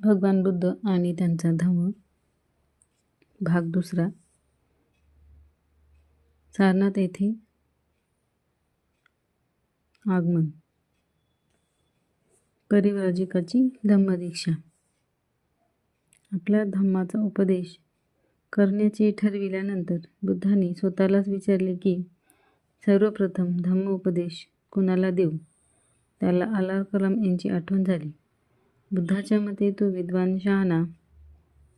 भगवान बुद्ध आणि त्यांचा धम्म भाग दुसरा. सारनाथ येथे आगमन. परिव्राजिकाची धम्मदीक्षा. आपल्या धम्माचा उपदेश करण्याचे ठरविल्यानंतर बुद्धाने स्वतःलाच विचारले की सर्वप्रथम धम्म उपदेश कुणाला देऊ? त्याला अलार कलाम यांची आठवण झाली. बुद्धाच्या मते तो विद्वान शहाणा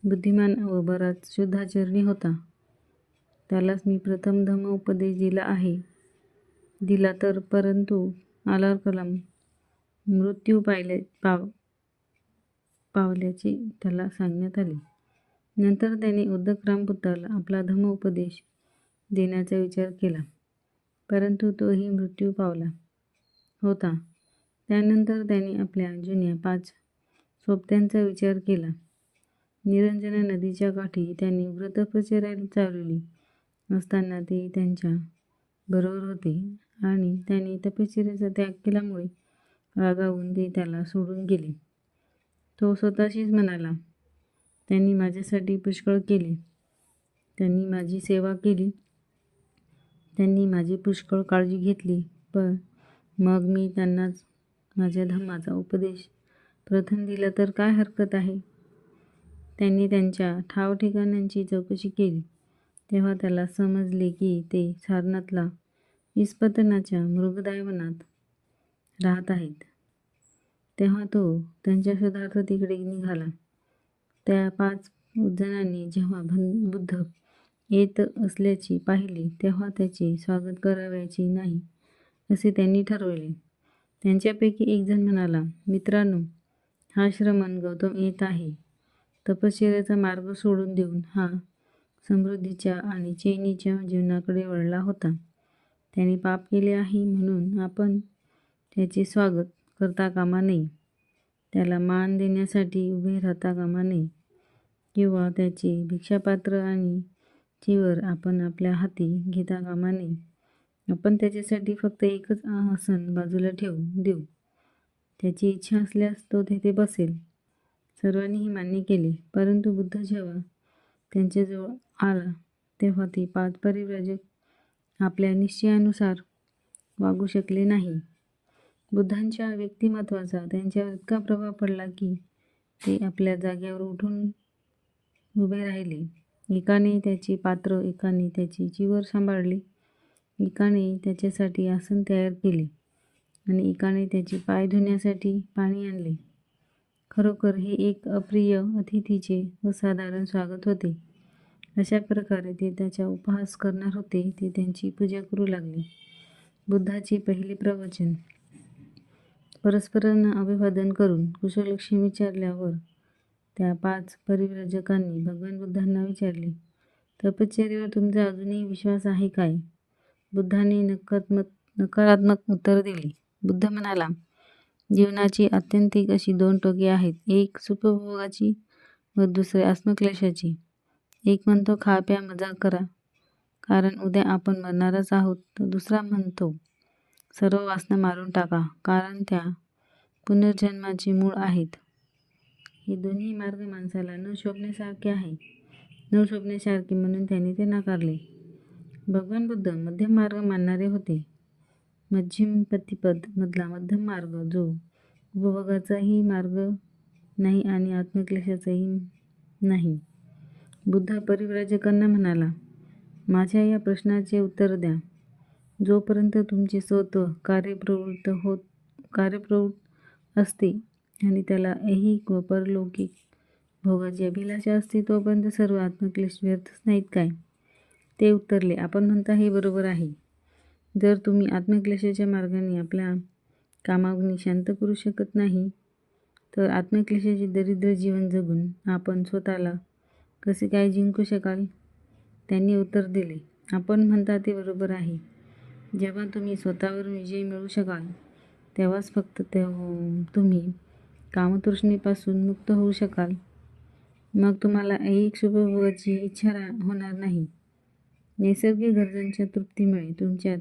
बुद्धिमान व बराच शुद्धाचरणी होता. त्यालाच मी प्रथम धम्म उपदेश दिला आहे. दिला तर परंतु आलार कलाम मृत्यू पाहिले पाव पावल्याचे त्याला सांगण्यात आले. नंतर त्याने उद्धक रामपुत्राला आपला धम्म उपदेश देण्याचा विचार केला. परंतु तोही मृत्यू पावला होता. त्यानंतर त्याने आपल्या जुन्या पाच सोबत्यांचा विचार केला. निरंजना नदीच्या काठी त्यांनी व्रतप्रचर्या चालवली असताना ते त्यांच्या बरोबर होते आणि त्यांनी तपश्चर्याचा त्याग केल्यामुळे रागावून ते त्याला सोडून गेले. तो स्वतःशीच म्हणाला त्यांनी माझ्यासाठी पुष्कळ केले. त्यांनी माझी सेवा केली. त्यांनी माझी पुष्कळ काळजी घेतली. पण मग मी त्यांनाच माझ्या धम्माचा उपदेश प्रथम दिला तर काय हरकत आहे? त्यांनी त्यांच्या ठावठिकाणांची चौकशी केली. तेव्हा त्याला समजले की ते सारनाथला इस्पतनाच्या मृगदायवनात राहत आहेत. तेव्हा तो त्यांच्या शोधार्थ तिकडे निघाला. त्या पाच जणांनी जेव्हा बुद्ध येत असल्याची पाहिली तेव्हा त्याचे स्वागत करावयाचे नाही असे त्यांनी ठरवले. त्यांच्यापैकी एकजण म्हणाला मित्रांनो हा श्रमण गौतम येत आहे. तपश्चर्याचा मार्ग सोडून देऊन हा समृद्धीच्या आणि चैनीच्या जीवनाकडे वळला होता. त्याने पाप केले आहे म्हणून आपण त्याचे स्वागत करता कामा नये. त्याला मान देण्यासाठी उभे राहता कामा नये. किंवा त्याचे भिक्षापात्र आणि चिवर आपण आपल्या हाती घेता कामा नये. आपण त्याच्यासाठी फक्त एकच आसन बाजूला ठेवून देऊ. त्याची इच्छा असल्यास तो तेथे बसेल. सर्वांनी मान्य केले. परंतु बुद्ध जेव्हा त्यांच्याजवळ आला तेव्हा ते पादपरिव्राजक आपल्या निश्चयानुसार वागू शकले नाही. बुद्धांच्या व्यक्तिमत्वाचा त्यांच्यावर इतका प्रभाव पडला की ते आपल्या जाग्यावर उठून उभे राहिले. एकाने त्याचे पात्र एकाने त्याची चिवर सांभाळली. एकाने त्याच्यासाठी आसन तयार केले. आणि एकाने त्याचे पाय धुण्यासाठी पाणी आणले. खरोखर हे एक अप्रिय अतिथीचे असाधारण स्वागत होते. अशा प्रकारे ते त्याचा उपहास करणार होते ते त्यांची पूजा करू लागले. बुद्धाचे पहिले प्रवचन. परस्परांना अभिवादन करून कुशलक्षी विचारल्यावर त्या पाच परिव्रजकांनी भगवान बुद्धांना विचारले तपश्चर्यावर तुमचा अजूनही विश्वास आहे काय? बुद्धाने नकारात्मक नकारात्मक उत्तर दिले. बुद्ध म्हणाला जीवनाची आत्यंतिक अशी दोन टोके आहेत. एक सुखभोगाची व दुसरे आत्मक्लेशाची. एक म्हणतो खा प्या मजा करा. कारण उद्या आपण मरणारच आहोत. तर दुसरा म्हणतो सर्व वासना मारून टाका. कारण त्या पुनर्जन्माची मूळ आहेत. हे दोन्ही मार्ग माणसाला न शोभण्यासारखे आहे. न शोभण्यासारखे म्हणून त्यांनी ते नाकारले. भगवान बुद्ध मध्यम मार्ग मानणारे होते. मध्यम प्रतिपद मधला मध्यम मार्ग जो उपभोगाचाही मार्ग नाही आणि आत्मक्लेशाचाही नाही. बुद्ध परिव्राजकांना म्हणाला माझ्या या प्रश्नाचे उत्तर द्या. जोपर्यंत तुमचे स्वतः कार्यप्रवृत्त होत कार्यप्रवृत्त असते आणि त्याला ऐहिक व परलौकिक भोगाची अभिलाषा असते तोपर्यंत सर्व आत्मक्लेश व्यर्थच नाहीत काय? ते उत्तरले आपण म्हणता हे बरोबर आहे. जर तुम्ही आत्मक्लेशाच्या मार्गाने आपल्या कामाग्नी शांत करू शकत नाही तर आत्मक्लेशाचे दरिद्र जीवन जगून आपण स्वतःला कसे काय जिंकू शकाल? त्यांनी उत्तर दिले. आपण म्हणता ते बरोबर आहे. जेव्हा तुम्ही स्वतःवरून विजय मिळू शकाल तेव्हाच फक्त तेव्हा तुम्ही कामतृष्णेपासून मुक्त होऊ शकाल. मग तुम्हाला एक शुभभोगाची इच्छा होणार नाही. नैसर्गिक गरजांच्या तृप्तीमुळे तुमच्यात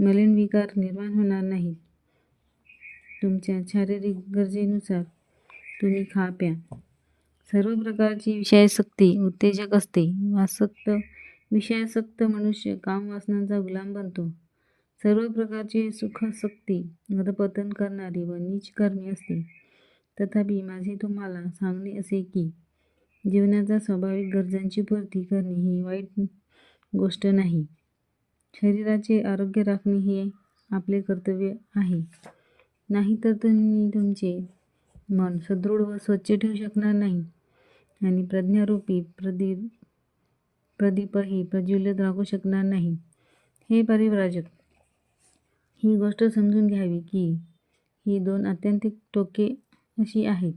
मलिन विकार निर्माण होणार नाहीत. तुमच्या शारीरिक गरजेनुसार तुम्ही खा प्या. सर्व प्रकारची विषयासक्ती उत्तेजक असते. वासक्त विषयासक्त मनुष्य काम वासनांचा गुलाम बनतो. सर्व प्रकारची सुखसक्ती अधपतन करणारी व नीच कर्मी असते. तथापि माझे तुम्हाला सांगणे असे की जीवनाचा स्वाभाविक गरजांची पूर्ती करणे ही वाईट गोष्ट नाही. शरीराचे आरोग्य राखणे हे आपले कर्तव्य आहे. नाहीतर तुम्ही तुमचे मन सदृढ व स्वच्छ ठेवू शकणार नाही. आणि प्रज्ञारूपी प्रदीप प्रदीपही प्रज्वलित राखू शकणार नाही. हे परिव्राजक ही गोष्ट समजून घ्यावी की ही दोन आत्यंतिक टोके अशी आहेत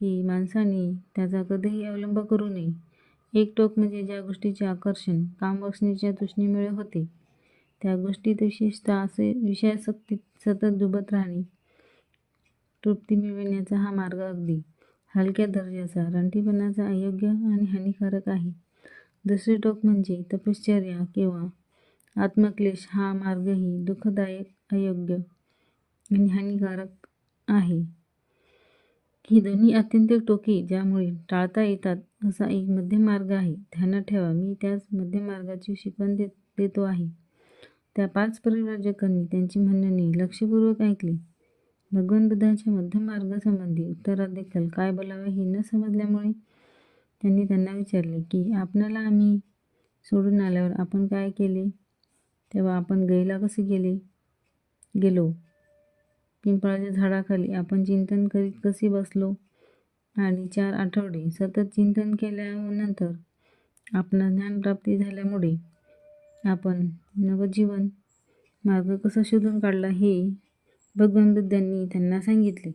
की माणसाने त्याचा कधीही अवलंब करू नये. एक टोक म्हणजे ज्या गोष्टीचे आकर्षण काम बसण्याच्या तृष्णेमुळे होते. त्या गोष्टीत विशेषतः असे विषयासक्तीत सतत डुबत राहणे. तृप्ती मिळविण्याचा हा मार्ग अगदी हलक्या दर्जाचा रानटीपणाचा अयोग्य आणि हानिकारक आहे. दुसरे टोक म्हणजे तपश्चर्या किंवा आत्मक्लेश हा मार्गही दुःखदायक अयोग्य आणि हानिकारक आहे. ही दोन्ही आत्यंतिक टोके ज्यामुळे टाळता येतात असा एक मध्यम मार्ग आहे. ध्यानात ठेवा मी त्याच मध्यम मार्गाची शिकवण देत देतो आहे. त्या पाच परिव्राजकांनी त्यांची म्हणणे लक्षपूर्वक ऐकली. भगवान बुद्धांच्या मध्यम मार्गासंबंधी उत्तरात देखील काय बोलावे हे न समजल्यामुळे त्यांनी त्यांना विचारले की आपणाला आम्ही सोडून आल्यावर आपण काय केले? तेव्हा आपण गैला कसे गेले? गेलो. पिंपळाच्या झाडाखाली आपण चिंतन करीत कसे बसलो? आणि चार आठवडे सतत चिंतन केल्यानंतर आपणा ज्ञानप्राप्ती झाल्यामुळे आपण नवजीवन मार्ग कसा शोधून काढला हे भगवान बुद्धांनी त्यांना सांगितले.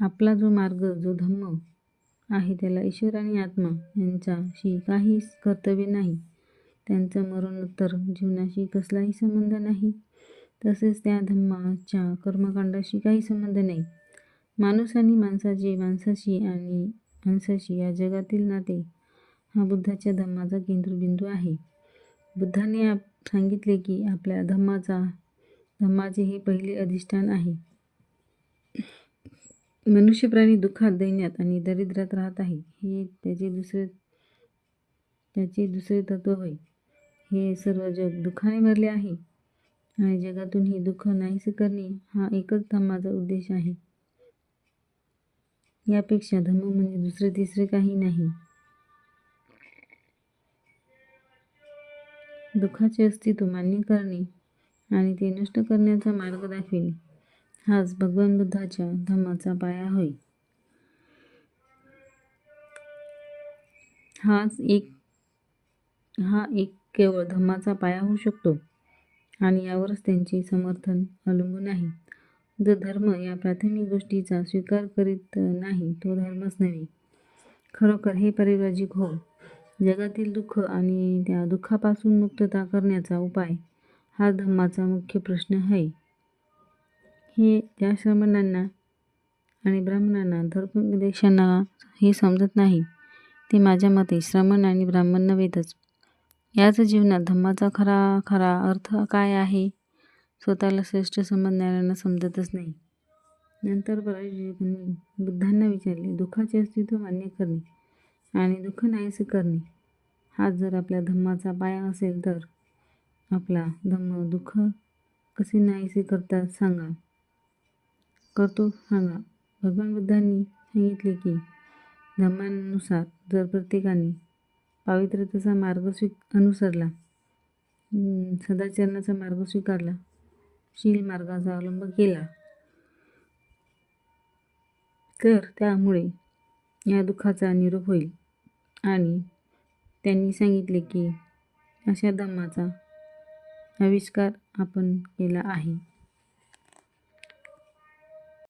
आपला जो मार्ग जो धम्म आहे त्याला ईश्वर आणि आत्मा यांच्याशी काहीच कर्तव्य नाही. त्यांचा मरणोत्तर जीवनाशी कसलाही संबंध नाही. तसेच त्या धम्माच्या कर्मकांडाशी काही संबंध नाही. माणूस आणि माणसाचे माणसाशी आणि माणसाशी या जगातील नाते हा बुद्धाच्या धम्माचा केंद्रबिंदू आहे. बुद्धाने आप सांगितले की आपल्या धम्माचा धम्माचे हे पहिले अधिष्ठान आहे. मनुष्य प्राणी दुःखात दैन्यात आणि दरिद्रात राहत आहे. हे त्याचे दुसरे त्याचे दुसरे तत्व होय. हे सर्व जग दुःखाने भरले आहे. आणि जगातून हे दुःख नाहीसे करणे हा एकच धम्माचा उद्देश आहे. यापेक्षा धम्म म्हणजे दुसरे तिसरे काही नाही. दुःखाचे अस्तित्व मान्य करणे आणि ते नष्ट करण्याचा मार्ग दाखविणे. हाच भगवान बुद्धाच्या धम्माचा पाया होय. हाच एक हा एक केवळ धम्माचा पाया होऊ शकतो आणि यावरच त्यांचे समर्थन अवलंबून आहे. जो धर्म या प्राथमिक गोष्टीचा स्वीकार करीत नाही तो धर्मच नव्हे. खरोखर हे परिव्राजिक हो जगातील दुःख आणि त्या दुःखापासून मुक्तता करण्याचा उपाय हा धम्माचा मुख्य प्रश्न आहे. हे त्या श्रमणांना आणि ब्राह्मणांना धर्मदेशांना हे समजत नाही ते माझ्या मते श्रमण आणि ब्राह्मण नव्हेतच. याच जीवनात धम्माचा खरा खरा अर्थ काय आहे स्वतःला श्रेष्ठ समजणाऱ्यांना समजतच नाही. नंतर पराजकांनी बुद्धांना विचारले दुःखाचे अस्तित्व मान्य करणे आणि दुःख नाहीसे करणे. हा जर आपल्या धम्माचा पाया असेल तर आपला धम्म दुःख कसे नाहीसे करतात सांगा. करतो सांगा. भगवान बुद्धांनी सांगितले की धम्मांनुसार जर प्रत्येकाने पावित्र्यतेचा मार्ग स्वी अनुसरला सदाचरणाचा मार्ग स्वीकारला शील मार्गाचा अवलंब केला तर त्यामुळे या दुःखाचा निरोप होईल आणि त्यांनी सांगितले की अशा धम्माचा आविष्कार आपण केला आहे.